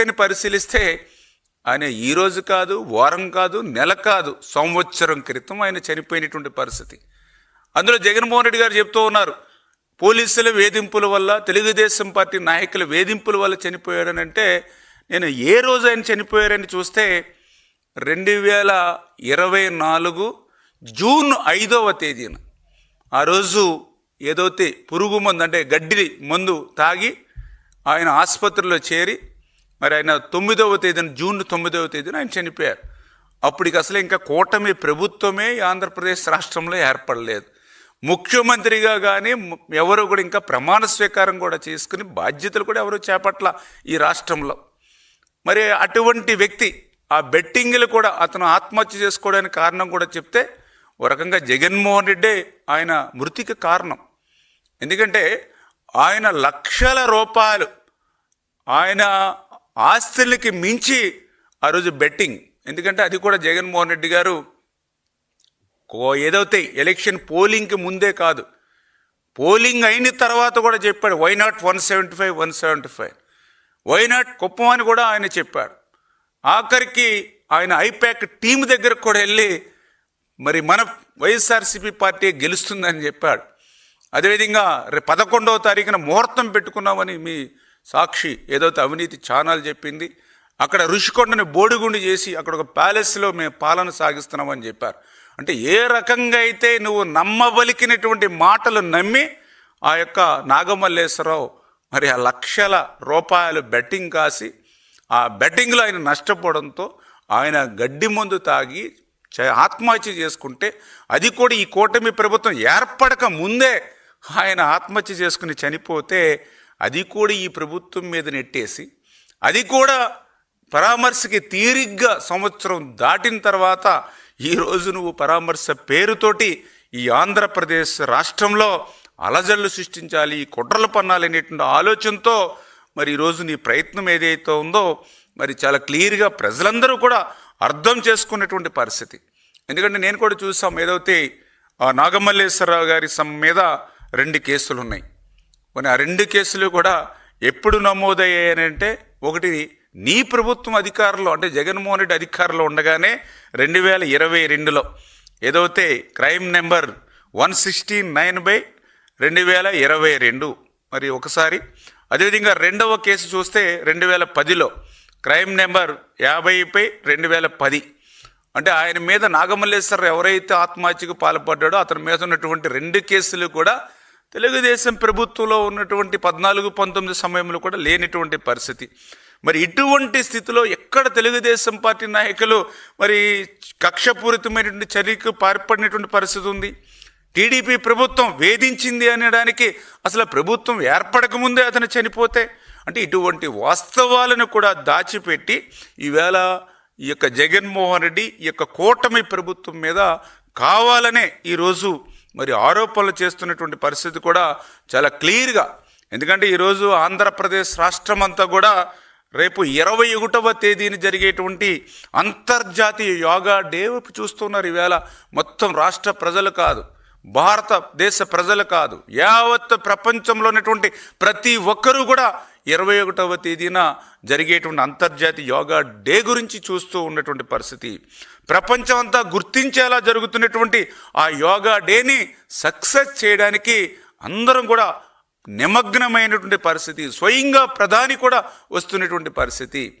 వ్యక్తిని పరిశీలిస్తే ఆయన ఈ రోజు కాదు వారం కాదు నెల కాదు సంవత్సరం క్రితం ఆయన చనిపోయినటువంటి పరిస్థితి. అందులో జగన్మోహన్ రెడ్డి గారు చెప్తూ ఉన్నారు పోలీసుల వేధింపుల వల్ల తెలుగుదేశం పార్టీ నాయకుల వేధింపుల వల్ల చనిపోయాడని అంటే నేను ఏ రోజు ఆయన చనిపోయారని చూస్తే రెండు వేల ఇరవై నాలుగు జూన్ ఐదవ తేదీన ఆ రోజు ఏదైతే పురుగు మందు అంటే గడ్డి మందు తాగి ఆయన ఆసుపత్రిలో చేరి మరి ఆయన తొమ్మిదవ తేదీన జూన్ తొమ్మిదవ తేదీన ఆయన చనిపోయారు. అప్పటికి అసలు ఇంకా కూటమి ప్రభుత్వమే ఆంధ్రప్రదేశ్ రాష్ట్రంలో ఏర్పడలేదు. ముఖ్యమంత్రిగా కానీ ఎవరు కూడా ఇంకా ప్రమాణ స్వీకారం కూడా చేసుకుని బాధ్యతలు కూడా ఎవరు చేపట్ల ఈ రాష్ట్రంలో. మరి అటువంటి వ్యక్తి ఆ బెట్టింగ్లు కూడా అతను ఆత్మహత్య చేసుకోవడానికి కారణం కూడా చెప్తే ఒక రకంగా జగన్మోహన్ రెడ్డే ఆయన మృతికి కారణం. ఎందుకంటే ఆయన లక్షల రూపాయలు ఆయన ఆస్తులకి మించి ఆ రోజు బెట్టింగ్. ఎందుకంటే అది కూడా జగన్మోహన్ రెడ్డి గారు కో- ఏదైతే ఎలక్షన్ పోలింగ్కి ముందే కాదు. పోలింగ్ అయిన తర్వాత కూడా చెప్పాడు why not one seventy five one seventy five why not Kuppam అని కూడా ఆయన చెప్పాడు. ఆఖరికి ఆయన ఐపాక్ టీం దగ్గరకు కూడా వెళ్ళి మరి మన వైఎస్ఆర్సీపీ పార్టీ గెలుస్తుందని చెప్పాడు. అదేవిధంగా రేపు పదకొండవ తారీఖున ముహూర్తం పెట్టుకున్నామని మీ సాక్షి ఏదైతే అవినీతి ఛానల్ చెప్పింది అక్కడ ఋషికొండని బోడిగుండి చేసి అక్కడ ఒక ప్యాలెస్లో మేము పాలన సాగిస్తున్నామని చెప్పారు. అంటే ఏ రకంగా అయితే నువ్వు నమ్మబలికినటువంటి మాటలు నమ్మి ఆ యొక్క నాగమల్లేశ్వరరావు మరి ఆ లక్షల రూపాయలు బెట్టింగ్ కాసి ఆ బెట్టింగ్లో ఆయన నష్టపోవడంతో ఆయన గడ్డి మందు తాగి చ- ఆత్మహత్య చేసుకుంటే అది కూడా ఈ కూటమి ప్రభుత్వం ఏర్పడక ముందే ఆయన ఆత్మహత్య చేసుకుని చనిపోతే అది కూడా ఈ ప్రభుత్వం మీద నెట్టేసి అది కూడా పరామర్శకి తీరిగ్గా సంవత్సరం దాటిన తర్వాత ఈరోజు నువ్వు పరామర్శ పేరుతోటి ఈ ఆంధ్రప్రదేశ్ రాష్ట్రంలో అలజళ్ళు సృష్టించాలి కుట్రలు పన్నాలి అనేటువంటి ఆలోచనతో మరి ఈరోజు నీ ప్రయత్నం ఏదైతే ఉందో మరి చాలా క్లియర్గా ప్రజలందరూ కూడా అర్థం చేసుకునేటువంటి పరిస్థితి. ఎందుకంటే నేను కూడా చూసాం ఏదైతే నాగమల్లేశ్వరరావు గారి సమ్ మీద రెండు కేసులు ఉన్నాయి మరి ఆ రెండు కేసులు కూడా ఎప్పుడు నమోదయ్యాయనంటే ఒకటి నీ ప్రభుత్వం అధికారంలో అంటే జగన్మోహన్ రెడ్డి అధికారంలో ఉండగానే రెండు వేల ఇరవై రెండులో ఏదైతే crime number one sixty nine by రెండు వేల ఇరవై రెండు. మరి ఒకసారి అదేవిధంగా రెండవ కేసు చూస్తే రెండు వేల పదిలో క్రైమ్ నెంబర్ యాభైపై రెండు వేల పది. అంటే ఆయన మీద నాగమల్లేశ్వర ఎవరైతే ఆత్మహత్యకు పాల్పడ్డాడో అతని మీద ఉన్నటువంటి రెండు కేసులు కూడా తెలుగుదేశం ప్రభుత్వంలో ఉన్నటువంటి పద్నాలుగు పంతొమ్మిది సమయంలో కూడా లేనిటువంటి పరిస్థితి. మరి ఇటువంటి స్థితిలో ఎక్కడ తెలుగుదేశం పార్టీ నాయకులు మరి కక్షపూరితమైనటువంటి చర్యకు పాల్పడినటువంటి పరిస్థితి ఉంది? టీడీపీ ప్రభుత్వం వేధించింది అనడానికి అసలు ప్రభుత్వం ఏర్పడకముందే అతను చనిపోతే అంటే ఇటువంటి వాస్తవాలను కూడా దాచిపెట్టి ఈవేళ ఈ యొక్క జగన్మోహన్ రెడ్డి ఈ యొక్క కూటమి ప్రభుత్వం మీద కావాలనే ఈరోజు మరి ఆరోపణలు చేస్తున్నటువంటి పరిస్థితి కూడా చాలా క్లియర్గా. ఎందుకంటే ఈరోజు ఆంధ్రప్రదేశ్ రాష్ట్రం అంతా కూడా రేపు ఇరవై ఒకటవ తేదీని జరిగేటువంటి అంతర్జాతీయ యోగా డే చూస్తున్నారు. ఈవేళ మొత్తం రాష్ట్ర ప్రజలు కాదు. భారతదేశ ప్రజలు కాదు యావత్ ప్రపంచంలో ఉన్నటువంటి ప్రతి ఒక్కరూ కూడా ఇరవై ఒకటవ తేదీన జరిగేటువంటి అంతర్జాతీయ యోగా డే గురించి చూస్తూ ఉన్నటువంటి పరిస్థితి. ప్రపంచం అంతా గుర్తించేలా జరుగుతున్నటువంటి ఆ యోగా డేని సక్సెస్ చేయడానికి అందరం కూడా నిమగ్నమైనటువంటి పరిస్థితి స్వయంగా ప్రధాని కూడా వస్తున్నటువంటి పరిస్థితి.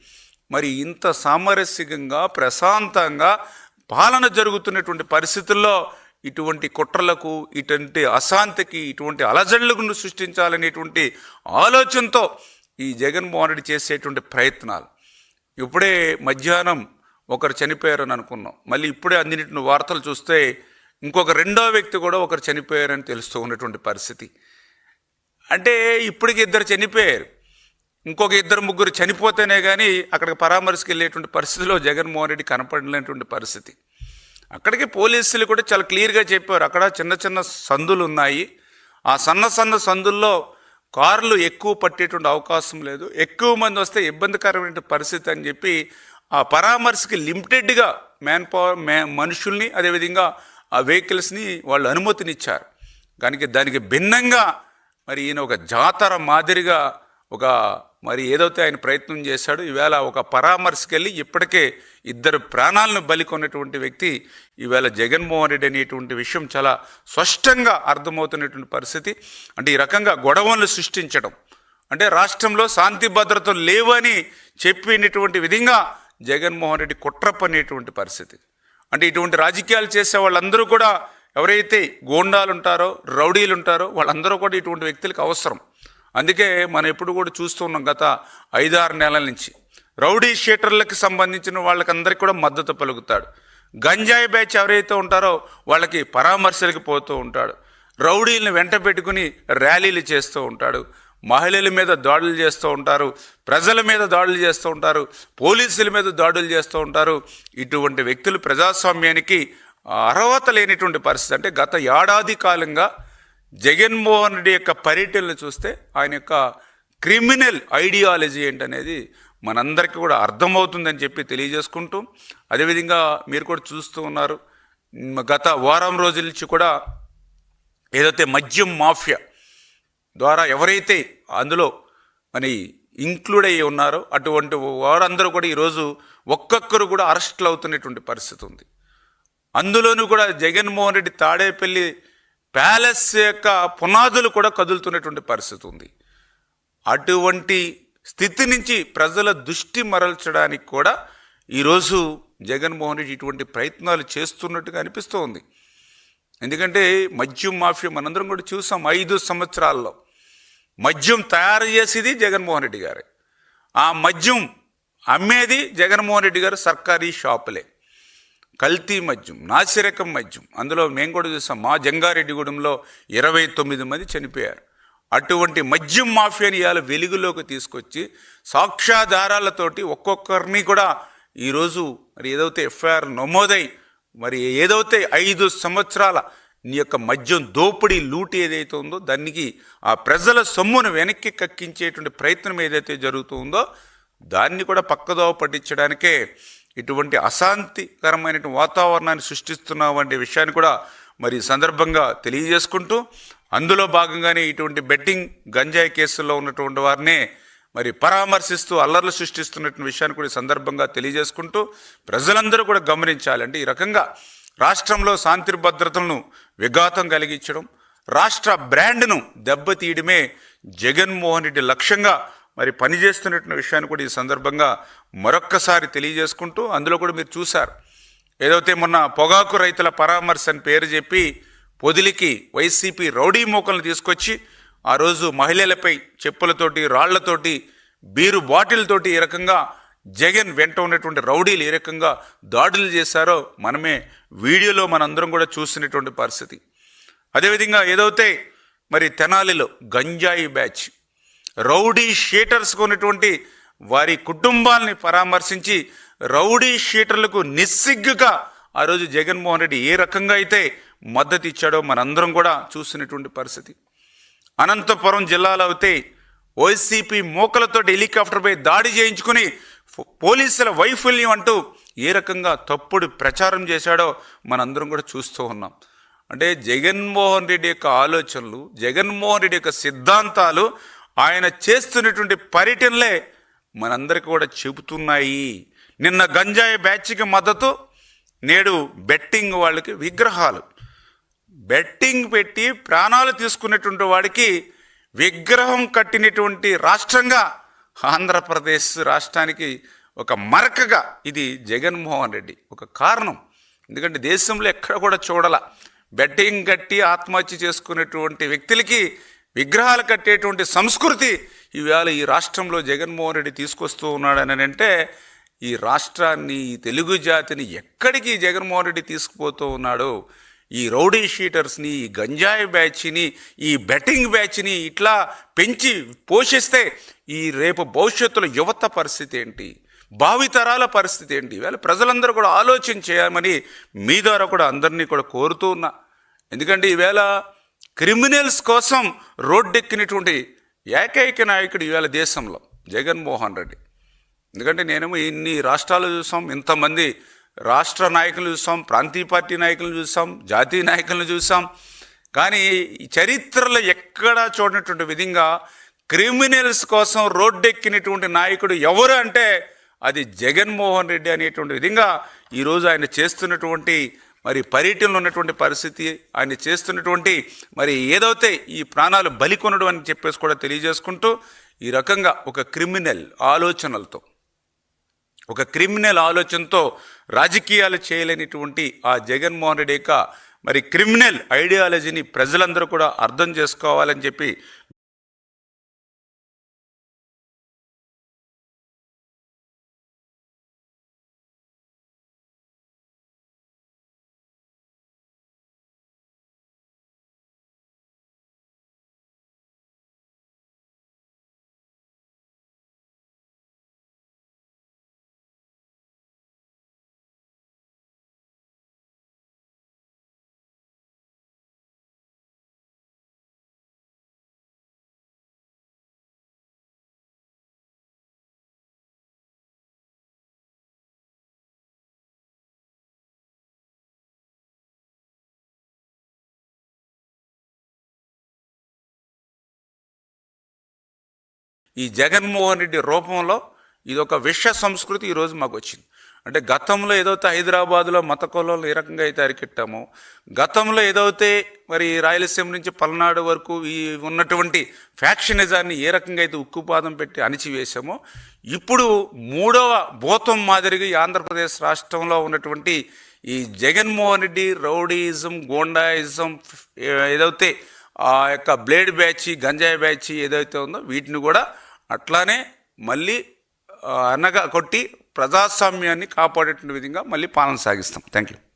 మరి ఇంత సామరస్యంగా ప్రశాంతంగా పాలన జరుగుతున్నటువంటి పరిస్థితుల్లో ఇటువంటి కుట్రలకు ఇటువంటి అశాంతికి ఇటువంటి అలజడులకు సృష్టించాలనేటువంటి ఆలోచనతో ఈ జగన్మోహన్ రెడ్డి చేసేటువంటి ప్రయత్నాలు. ఇప్పుడే మధ్యాహ్నం ఒకరు చనిపోయారని అనుకున్నాం. మళ్ళీ ఇప్పుడే అందినటువంటి వార్తలు చూస్తే ఇంకొక రెండో వ్యక్తి కూడా ఒకరు చనిపోయారని తెలుస్తూ ఉన్నటువంటి పరిస్థితి. అంటే ఇప్పటికి ఇద్దరు చనిపోయారు. ఇంకొక ఇద్దరు ముగ్గురు చనిపోతేనే కానీ అక్కడికి పరామర్శకు వెళ్ళేటువంటి పరిస్థితిలో జగన్మోహన్ రెడ్డి కనపడలేనటువంటి పరిస్థితి. అక్కడికి పోలీసులు కూడా చాలా క్లియర్గా చెప్పారు. అక్కడ చిన్న చిన్న సందులు ఉన్నాయి. ఆ సన్న సన్న సందుల్లో కార్లు ఎక్కువ పట్టేటువంటి అవకాశం లేదు. ఎక్కువ మంది వస్తే ఇబ్బందికరమైన పరిస్థితి అని చెప్పి ఆ పరామర్శకి లిమిటెడ్గా మ్యాన్ పవర్ మే మనుషుల్ని అదేవిధంగా ఆ వెహికల్స్ని వాళ్ళు అనుమతినిచ్చారు. దానికి దానికి భిన్నంగా మరి ఈయన ఒక జాతర మాదిరిగా ఒక మరి ఏదైతే ఆయన ప్రయత్నం చేశాడో ఈవేళ ఒక పరామర్శకెళ్ళి ఇప్పటికే ఇద్దరు ప్రాణాలను బలికొన్నటువంటి వ్యక్తి ఈవేళ జగన్మోహన్ రెడ్డి అనేటువంటి విషయం చాలా స్పష్టంగా అర్థమవుతున్నటువంటి పరిస్థితి. అంటే ఈ రకంగా గొడవలను సృష్టించడం. అంటే రాష్ట్రంలో శాంతి భద్రతలు లేవని చెప్పినటువంటి విధంగా జగన్మోహన్ రెడ్డి కుట్రపనేటువంటి పరిస్థితి. అంటే ఇటువంటి రాజకీయాలు చేసే వాళ్ళందరూ కూడా ఎవరైతే గోండాలు ఉంటారో రౌడీలు ఉంటారో వాళ్ళందరూ కూడా ఇటువంటి వ్యక్తులకు అవసరం. అందుకే మనం ఎప్పుడు కూడా చూస్తున్నాం గత ఐదారు నెలల నుంచి. రౌడీ షీటర్లకు సంబంధించిన వాళ్ళకందరికీ కూడా మద్దతు పలుకుతాడు. గంజాయి బ్యాచ్ ఎవరైతే ఉంటారో వాళ్ళకి పరామర్శలకు పోతూ ఉంటాడు. రౌడీలను వెంట పెట్టుకుని ర్యాలీలు చేస్తూ ఉంటాడు. మహిళల మీద దాడులు చేస్తూ ఉంటారు. ప్రజల మీద దాడులు చేస్తూ ఉంటారు. పోలీసుల మీద దాడులు చేస్తూ ఉంటారు. ఇటువంటి వ్యక్తులు ప్రజాస్వామ్యానికి అర్హత లేనిటువంటి పరిస్థితి. అంటే గత ఏడాది కాలంగా జగన్మోహన్ రెడ్డి యొక్క పర్యటనలు చూస్తే ఆయన యొక్క క్రిమినల్ ఐడియాలజీ ఏంటనేది మనందరికీ కూడా అర్థమవుతుందని చెప్పి తెలియజేసుకుంటూ అదేవిధంగా మీరు కూడా చూస్తూ ఉన్నారు గత వారం రోజుల నుంచి కూడా ఏదైతే మద్యం మాఫియా ద్వారా ఎవరైతే అందులో మరి ఇంక్లూడ్ అయ్యి ఉన్నారో అటువంటి వారందరూ కూడా ఈరోజు ఒక్కొక్కరు కూడా అరెస్టులు అవుతున్నటువంటి పరిస్థితి ఉంది. అందులోనూ కూడా జగన్మోహన్ రెడ్డి తాడేపల్లి ప్యాలెస్ యొక్క పునాదులు కూడా కదులుతున్నటువంటి పరిస్థితి ఉంది. అటువంటి స్థితి నుంచి ప్రజల దృష్టి మరల్చడానికి కూడా ఈరోజు జగన్మోహన్ రెడ్డి ఇటువంటి ప్రయత్నాలు చేస్తున్నట్టుగా అనిపిస్తూ ఉంది ఎందుకంటే మద్యం మాఫియా మనందరం కూడా చూసాం ఐదు సంవత్సరాల్లో. మద్యం తయారు చేసేది జగన్మోహన్ రెడ్డి గారే. ఆ మద్యం అమ్మేది జగన్మోహన్ రెడ్డి గారు సర్కారీ షాపులే. కల్తీ మద్యం నాసిరకం మద్యం. అందులో మేము కూడా చూసాం మా జంగారెడ్డిగూడెంలో ఇరవై తొమ్మిది మంది చనిపోయారు. అటువంటి మద్యం మాఫియాని ఇవాళ వెలుగులోకి తీసుకొచ్చి సాక్ష్యాధారాలతోటి ఒక్కొక్కరిని కూడా ఈరోజు మరి ఏదైతే ఎఫ్ఐఆర్ నమోదై మరి ఏదైతే ఐదు సంవత్సరాల నీ యొక్క మద్యం దోపిడీ లూటు ఏదైతే ఉందో దానికి ఆ ప్రజల సొమ్మును వెనక్కి కక్కించేటువంటి ప్రయత్నం ఏదైతే జరుగుతుందో దాన్ని కూడా పక్కదోవ పట్టించడానికే ఇటువంటి అశాంతికరమైనటువంటి వాతావరణాన్ని సృష్టిస్తున్నావు అనే విషయాన్ని కూడా మరి సందర్భంగా తెలియజేసుకుంటూ అందులో భాగంగానే ఇటువంటి బెట్టింగ్ గంజాయి కేసుల్లో ఉన్నటువంటి వారినే మరి పరామర్శిస్తూ అల్లర్లు సృష్టిస్తున్నటువంటి విషయాన్ని కూడా సందర్భంగా తెలియజేసుకుంటూ ప్రజలందరూ కూడా గమనించాలి. అంటే ఈ రకంగా రాష్ట్రంలో శాంతి భద్రతలను విఘాతం కలిగించడం రాష్ట్ర బ్రాండ్ను దెబ్బతీయడమే జగన్మోహన్ రెడ్డి లక్ష్యంగా మరి పనిచేస్తున్నటువంటి విషయాన్ని కూడా ఈ సందర్భంగా మరొక్కసారి తెలియజేసుకుంటూ అందులో కూడా మీరు చూశారు. ఏదైతే మొన్న పొగాకు రైతుల పరామర్శ అని పేరు చెప్పి పొదిలికి వైసీపీ రౌడీ మూకలను తీసుకొచ్చి ఆ రోజు మహిళలపై చెప్పులతోటి రాళ్ళతోటి బీరు బాటిల్తోటి ఈ రకంగా జగన్ వెంట ఉన్నటువంటి రౌడీలు ఏ రకంగా దాడులు చేశారో మనమే వీడియోలో మనందరం కూడా చూసినటువంటి పరిస్థితి. అదేవిధంగా ఏదైతే మరి తెనాలిలో గంజాయి బ్యాచ్ రౌడీ షీటర్స్కు ఉన్నటువంటి వారి కుటుంబాలని పరామర్శించి రౌడీ షీటర్లకు నిస్సిగ్గుగా ఆ రోజు జగన్మోహన్ రెడ్డి ఏ రకంగా అయితే మద్దతు ఇచ్చాడో మనందరం కూడా చూసినటువంటి పరిస్థితి. అనంతపురం జిల్లాలో అయితే వైసీపీ మూకలతో హెలికాప్టర్పై దాడి చేయించుకుని ఫో- పోలీసుల వైఫల్యం అంటూ ఏ రకంగా తప్పుడు ప్రచారం చేశాడో మనందరం కూడా చూస్తూ ఉన్నాం. అంటే జగన్మోహన్ రెడ్డి యొక్క ఆలోచనలు జగన్మోహన్ రెడ్డి యొక్క సిద్ధాంతాలు ఆయన చేస్తున్నటువంటి పర్యటనలే మనందరికీ కూడా చెబుతున్నాయి. నిన్న గంజాయి బ్యాచ్కి మద్దతు నేడు బెట్టింగ్ వాళ్ళకి విగ్రహాలు. బెట్టింగ్ పెట్టి ప్రాణాలు తీసుకున్నటువంటి వాడికి విగ్రహం కట్టినటువంటి రాష్ట్రంగా ఆంధ్రప్రదేశ్ రాష్ట్రానికి ఒక మరకగా ఇది జగన్మోహన్ రెడ్డి ఒక కారణం. ఎందుకంటే దేశంలో ఎక్కడ కూడా చూడాల. బెట్టింగ్ కట్టి ఆత్మహత్య చేసుకునేటువంటి వ్యక్తులకి విగ్రహాలు కట్టేటువంటి సంస్కృతి ఇవాళ ఈ రాష్ట్రంలో జగన్మోహన్ రెడ్డి తీసుకొస్తూ ఉన్నాడని అంటే ఈ రాష్ట్రాన్ని ఈ తెలుగు జాతిని ఎక్కడికి జగన్మోహన్ రెడ్డి తీసుకుపోతూ ఉన్నాడో ఈ రౌడీ షీటర్స్ని ఈ గంజాయి బ్యాచ్ని ఈ బెట్టింగ్ బ్యాచ్ని ఇట్లా పెంచి పోషిస్తే ఈ రేపు భవిష్యత్తులో యువత పరిస్థితి ఏంటి? భావితరాల పరిస్థితి ఏంటి? ఇవాళ ప్రజలందరూ కూడా ఆలోచన చేయమని మీ ద్వారా కూడా అందరినీ కూడా కోరుతూ ఉన్నా. ఎందుకంటే ఈవేళ క్రిమినల్స్ కోసం రోడ్డెక్కినటువంటి ఏకైక నాయకుడు ఇవాళ దేశంలో జగన్మోహన్ రెడ్డి. ఎందుకంటే నేనేమో ఇన్ని రాష్ట్రాలు చూసాం ఇంతమంది రాష్ట్ర నాయకులు చూసాం ప్రాంతీయ పార్టీ నాయకులను చూసాం జాతీయ నాయకులను చూసాం. కానీ చరిత్రలో ఎక్కడా చూడనటువంటి విధంగా క్రిమినల్స్ కోసం రోడ్డెక్కినటువంటి నాయకుడు ఎవరు అంటే అది జగన్మోహన్ రెడ్డి అనేటువంటి విధంగా ఈరోజు ఆయన చేస్తున్నటువంటి మరి పర్యటనలో ఉన్నటువంటి పరిస్థితి ఆయన చేస్తున్నటువంటి మరి ఏదైతే ఈ ప్రాణాలు బలి కొనడం అని చెప్పేసి కూడా తెలియజేసుకుంటూ ఈ రకంగా ఒక క్రిమినల్ ఆలోచనలతో ఒక క్రిమినల్ ఆలోచనతో రాజకీయాలు చేయలేనిటువంటి ఆ జగన్మోహన్ రెడ్డి యొక్క మరి క్రిమినల్ ఐడియాలజీని ప్రజలందరూ కూడా అర్థం చేసుకోవాలని చెప్పి ఈ జగన్మోహన్ రెడ్డి రూపంలో ఇది ఒక విష సంస్కృతి ఈరోజు మాకు వచ్చింది అంటే గతంలో ఏదైతే హైదరాబాద్లో మత కులంలో ఏ రకంగా అయితే అరికెట్టామో గతంలో ఏదైతే మరి రాయలసీమ నుంచి పల్నాడు వరకు ఈ ఉన్నటువంటి ఫ్యాక్షనిజాన్ని ఏ రకంగా అయితే ఉక్కుపాదం పెట్టి అణిచివేశామో ఇప్పుడు మూడవ భూతం మాదిరిగా ఈ ఆంధ్రప్రదేశ్ రాష్ట్రంలో ఉన్నటువంటి ఈ జగన్మోహన్ రెడ్డి రౌడీయిజం గోండాయిజం ఏదైతే ఆ యొక్క బ్లేడ్ బ్యాచ్ గంజాయి బ్యాచ్ ఏదైతే ఉందో వీటిని కూడా అట్లానే మళ్ళీ అనగా కొట్టి ప్రజాస్వామ్యాన్ని కాపాడేటువంటి విధంగా మళ్ళీ పాలన సాగిస్తాం. Thank you